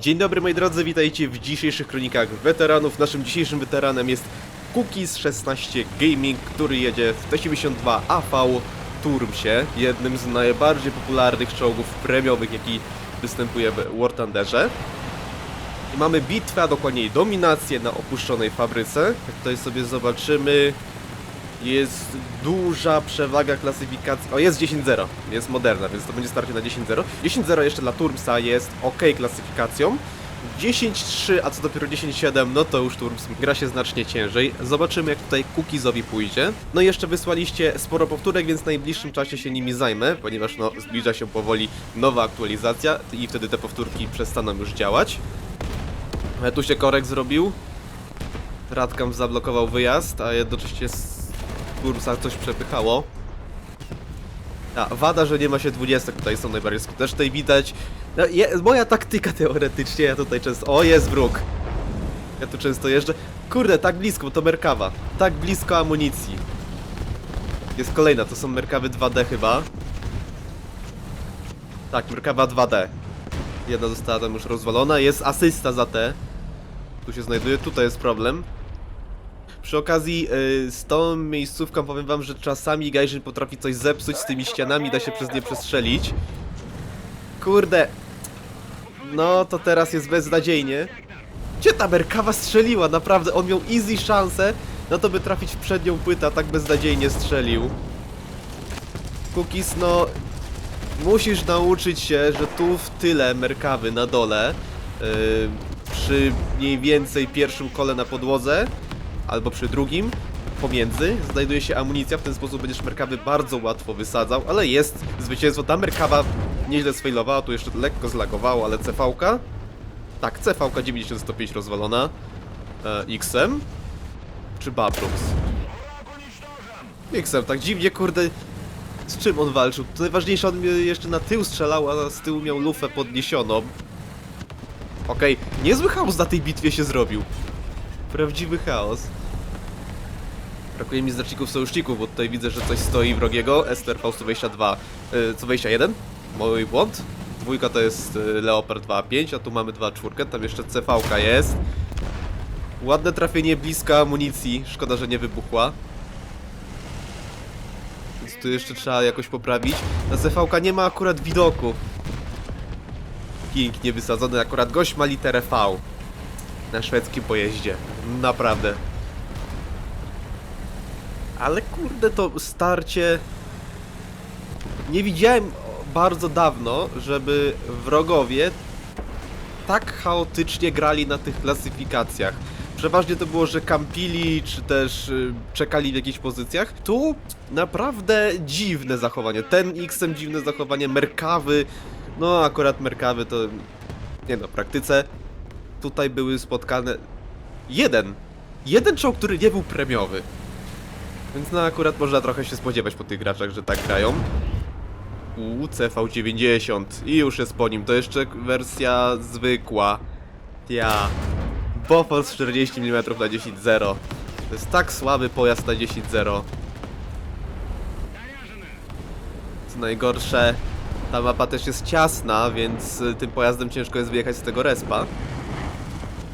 Dzień dobry moi drodzy, witajcie w dzisiejszych kronikach weteranów. Naszym dzisiejszym weteranem jest Cookies 16 Gaming, który jedzie w T-72 AV Turmsie, jednym z najbardziej popularnych czołgów premiowych, jaki występuje w War Thunderze. I mamy bitwę, a dokładniej dominację na opuszczonej fabryce. Jak tutaj sobie zobaczymy, jest duża przewaga klasyfikacji. O, jest 10-0. Jest moderna, więc to będzie starcie na 10-0. 10-0 jeszcze dla Turmsa jest ok klasyfikacją. 10-3, a co dopiero 10-7, no to już Turms gra się znacznie ciężej. Zobaczymy, jak tutaj Cookiesowi pójdzie. No i jeszcze wysłaliście sporo powtórek, więc w najbliższym czasie się nimi zajmę, ponieważ no, zbliża się powoli nowa aktualizacja i wtedy te powtórki przestaną już działać. E, Tu się korek zrobił. Radkam zablokował wyjazd, a jednocześnie z Turmsa coś przepychało. A, wada, że nie ma się 20 tutaj są najbardziej skuteczne i widać. No, je, moja taktyka teoretycznie, ja tutaj często. O, jest wróg. Ja tu często jeżdżę. Kurde, tak blisko, to Merkawa. Tak blisko amunicji. Jest kolejna, to są Merkawy 2D chyba. Tak, Merkawa 2D. Jedna została tam już rozwalona. Jest asysta za te. Tu się znajduje, tutaj jest problem. Przy okazji yy, z tą miejscówką powiem wam, że czasami Gajżyn potrafi coś zepsuć z tymi ścianami, da się przez nie przestrzelić. Kurde. No to teraz jest beznadziejnie. Gdzie ta Merkawa strzeliła? Naprawdę, on miał easy szansę na to, by trafić w przednią płytę, a tak beznadziejnie strzelił. Cookies, no... Musisz nauczyć się, że tu w tyle Merkawy na dole, yy, przy mniej więcej pierwszym kole na podłodze, albo przy drugim, pomiędzy, znajduje się amunicja, w ten sposób będziesz Merkawy bardzo łatwo wysadzał, ale jest zwycięstwo, ta Merkawa nieźle sfailowała, tu jeszcze lekko zlagowało, ale CV-ka, tak, CV-ka 90-105 rozwalona, e, X-em, czy Babrux? X-em, tak dziwnie, kurde, z czym on walczył? To najważniejsze, on jeszcze na tył strzelał, a z tyłu miał lufę podniesioną. Okej, niezły chaos na tej bitwie się zrobił. Prawdziwy chaos. Brakuje mi znaczników sojuszników, bo tutaj widzę, że coś stoi wrogiego. Ester Faustu 22. Yy, co 21? Mój błąd. Dwójka to jest y, Leopard 2.5, a tu mamy 2.4. Tam jeszcze CV jest. Ładne trafienie blisko amunicji. Szkoda, że nie wybuchła. Więc tu jeszcze trzeba jakoś poprawić. Na CV nie ma akurat widoku. Pięknie wysadzony. Akurat gość ma literę V na szwedzkim pojeździe. Naprawdę. Ale kurde, to starcie. Nie widziałem bardzo dawno, żeby wrogowie tak chaotycznie grali na tych klasyfikacjach. Przeważnie to było, że kampili, czy też y, czekali w jakichś pozycjach. Tu naprawdę dziwne zachowanie. Ten X-em dziwne zachowanie, Merkawy. No, akurat Merkawy to. Nie no, w praktyce tutaj były spotkane jeden. Jeden czołg, który nie był premiowy. Więc no akurat można trochę się spodziewać po tych graczach, że tak grają. U CV90 i już jest po nim. To jeszcze wersja zwykła. Ja. Bofors 40 mm na 10.0. To jest tak słaby pojazd na 10.0. Co najgorsze, ta mapa też jest ciasna, więc y, tym pojazdem ciężko jest wyjechać z tego respa.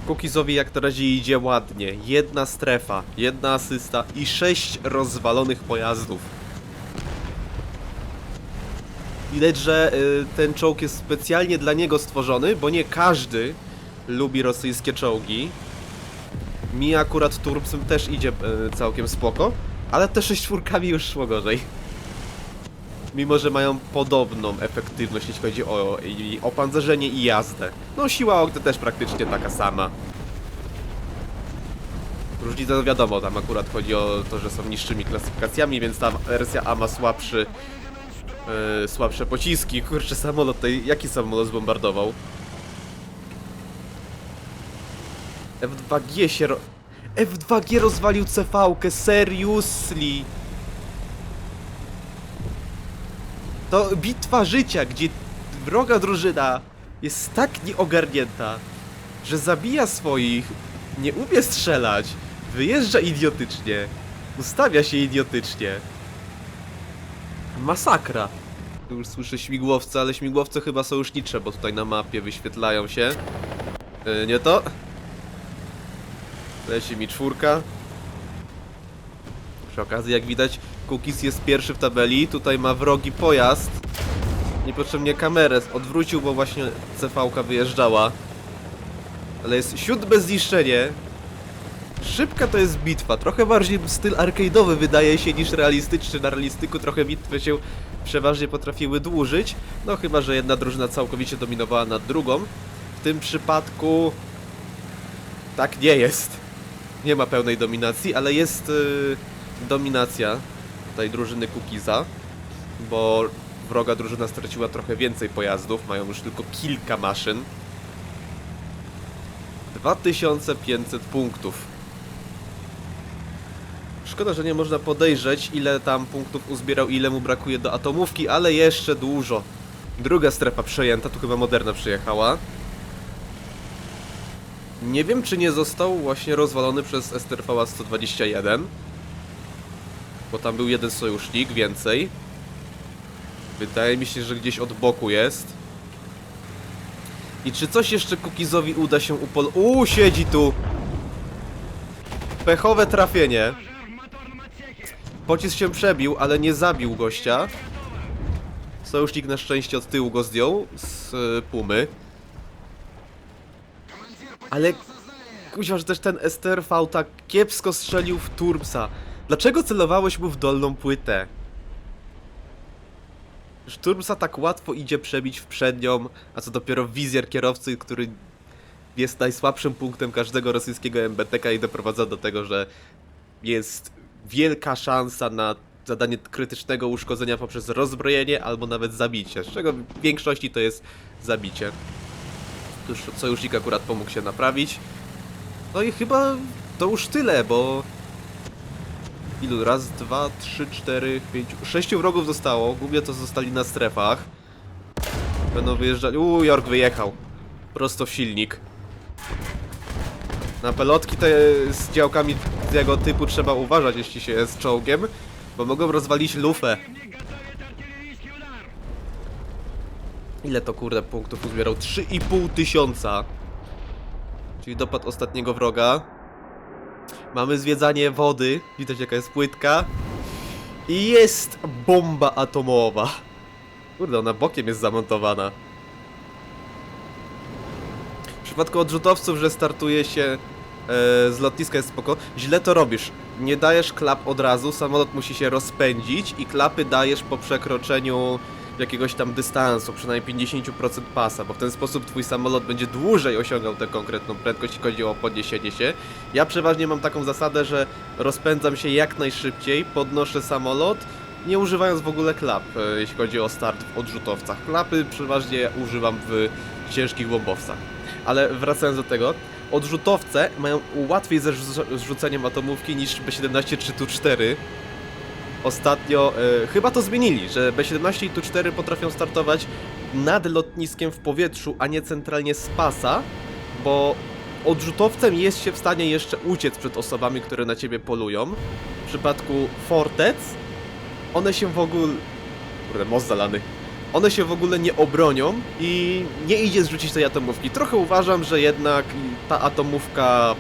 Cookiesowi jak to razie idzie ładnie. Jedna strefa, jedna asysta i sześć rozwalonych pojazdów. Widać, że y, ten czołg jest specjalnie dla niego stworzony, bo nie każdy lubi rosyjskie czołgi. Mi akurat Turpsem też idzie y, całkiem spoko, ale te sześciórkami już szło gorzej. Mimo, że mają podobną efektywność, jeśli chodzi o opancerzenie i jazdę. No, siła ognia też praktycznie taka sama. Różnica to wiadomo, tam akurat chodzi o to, że są niższymi klasyfikacjami, więc ta wersja A ma słabszy, yy, słabsze pociski. Kurczę, samolot tutaj, jaki samolot zbombardował? F2G się ro... F2G rozwalił CV-kę, seriously! To bitwa życia, gdzie wroga drużyna jest tak nieogarnięta, że zabija swoich, nie umie strzelać, wyjeżdża idiotycznie, ustawia się idiotycznie. Masakra. Tu już słyszę śmigłowce, ale śmigłowce chyba sojusznicze, bo tutaj na mapie wyświetlają się. Yy, nie to. Leci mi czwórka. Przy okazji, jak widać, Cookies jest pierwszy w tabeli. Tutaj ma wrogi pojazd. Niepotrzebnie kamerę odwrócił, bo właśnie CV-ka wyjeżdżała. Ale jest siódme zniszczenie. Szybka to jest bitwa. Trochę bardziej styl arcade'owy wydaje się niż realistyczny. Na realistyku trochę bitwy się przeważnie potrafiły dłużyć. No chyba, że jedna drużyna całkowicie dominowała nad drugą. W tym przypadku tak nie jest. Nie ma pełnej dominacji, ale jest yy, dominacja tej drużyny Cookiesa, bo wroga drużyna straciła trochę więcej pojazdów, mają już tylko kilka maszyn. 2500 punktów. Szkoda, że nie można podejrzeć, ile tam punktów uzbierał, ile mu brakuje do atomówki, ale jeszcze dużo. Druga strefa przejęta, tu chyba Moderna przyjechała. Nie wiem, czy nie został właśnie rozwalony przez STRV 121. Bo tam był jeden sojusznik, więcej. Wydaje mi się, że gdzieś od boku jest. I czy coś jeszcze Kukizowi uda się upol... Uuu, siedzi tu! Pechowe trafienie. Pocisk się przebił, ale nie zabił gościa. Sojusznik na szczęście od tyłu go zdjął z y, pumy. Ale kuźwa, że też ten STRV tak kiepsko strzelił w Turbsa. Dlaczego celowałeś mu w dolną płytę? Że Turbsa tak łatwo idzie przebić w przednią, a co dopiero wizjer kierowcy, który jest najsłabszym punktem każdego rosyjskiego MBTK i doprowadza do tego, że jest wielka szansa na zadanie krytycznego uszkodzenia poprzez rozbrojenie albo nawet zabicie, z czego w większości to jest zabicie. Tuż sojusznik akurat pomógł się naprawić. No i chyba to już tyle, bo... Ilu? Raz, dwa, trzy, cztery, pięć... Sześciu wrogów zostało, głównie to zostali na strefach. Będą wyjeżdżali... Uuu, York wyjechał. Prosto w silnik. Na pelotki te z działkami tego typu trzeba uważać, jeśli się jest czołgiem, bo mogą rozwalić lufę. Ile to kurde punktów uzbierał? 3,5 tysiąca. Czyli dopad ostatniego wroga. Mamy zwiedzanie wody. Widać jaka jest płytka. I jest bomba atomowa. Kurde, ona bokiem jest zamontowana. W przypadku odrzutowców, że startuje się e, z lotniska jest spoko. Źle to robisz. Nie dajesz klap od razu, samolot musi się rozpędzić i klapy dajesz po przekroczeniu jakiegoś tam dystansu, przynajmniej 50% pasa, bo w ten sposób twój samolot będzie dłużej osiągał tę konkretną prędkość, jeśli chodzi o podniesienie się. Ja przeważnie mam taką zasadę, że rozpędzam się jak najszybciej, podnoszę samolot, nie używając w ogóle klap, e, jeśli chodzi o start w odrzutowcach. Klapy przeważnie używam w ciężkich bombowcach. Ale wracając do tego, odrzutowce mają łatwiej ze zrzu- zrzuceniem atomówki niż B-17 czy Tu-4. Ostatnio e, chyba to zmienili, że B-17 i Tu-4 potrafią startować nad lotniskiem w powietrzu, a nie centralnie z pasa, bo odrzutowcem jest się w stanie jeszcze uciec przed osobami, które na ciebie polują. W przypadku Fortec one się w ogóle... Kurde, most zalany. One się w ogóle nie obronią i nie idzie zrzucić tej atomówki. Trochę uważam, że jednak ta atomówka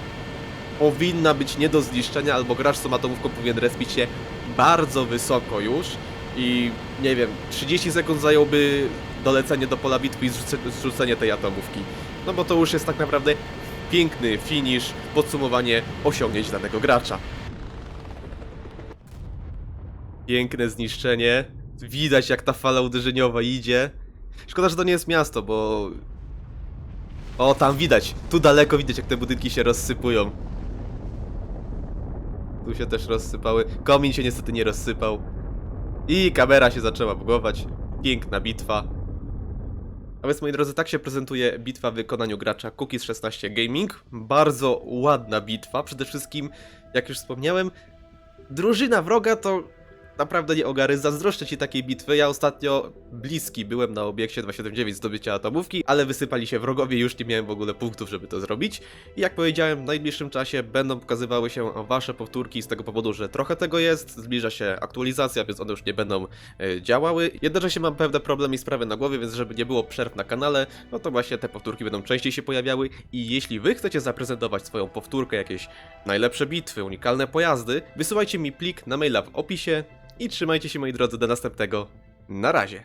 powinna być nie do zniszczenia, albo gracz z atomówką powinien respić się bardzo wysoko już i nie wiem, 30 sekund zająłby dolecenie do pola bitwy i zrzuce- zrzucenie tej atomówki. No bo to już jest tak naprawdę piękny finish, podsumowanie osiągnięć danego gracza. Piękne zniszczenie. Widać jak ta fala uderzeniowa idzie. Szkoda, że to nie jest miasto, bo... O, tam widać. Tu daleko widać jak te budynki się rozsypują. Tu się też rozsypały. Komin się niestety nie rozsypał. I kamera się zaczęła bugować. Piękna bitwa. A więc moi drodzy, tak się prezentuje bitwa w wykonaniu gracza Cookies 16 Gaming. Bardzo ładna bitwa. Przede wszystkim, jak już wspomniałem, drużyna wroga to naprawdę nie ogary, zazdroszczę ci takiej bitwy. Ja ostatnio bliski byłem na obiekcie 279 zdobycia atomówki, ale wysypali się wrogowie już nie miałem w ogóle punktów, żeby to zrobić. I jak powiedziałem, w najbliższym czasie będą pokazywały się wasze powtórki z tego powodu, że trochę tego jest, zbliża się aktualizacja, więc one już nie będą e, działały. Jednocześnie mam pewne problemy i sprawy na głowie, więc żeby nie było przerw na kanale, no to właśnie te powtórki będą częściej się pojawiały i jeśli wy chcecie zaprezentować swoją powtórkę, jakieś najlepsze bitwy, unikalne pojazdy, wysyłajcie mi plik na maila w opisie i trzymajcie się moi drodzy do następnego. Na razie.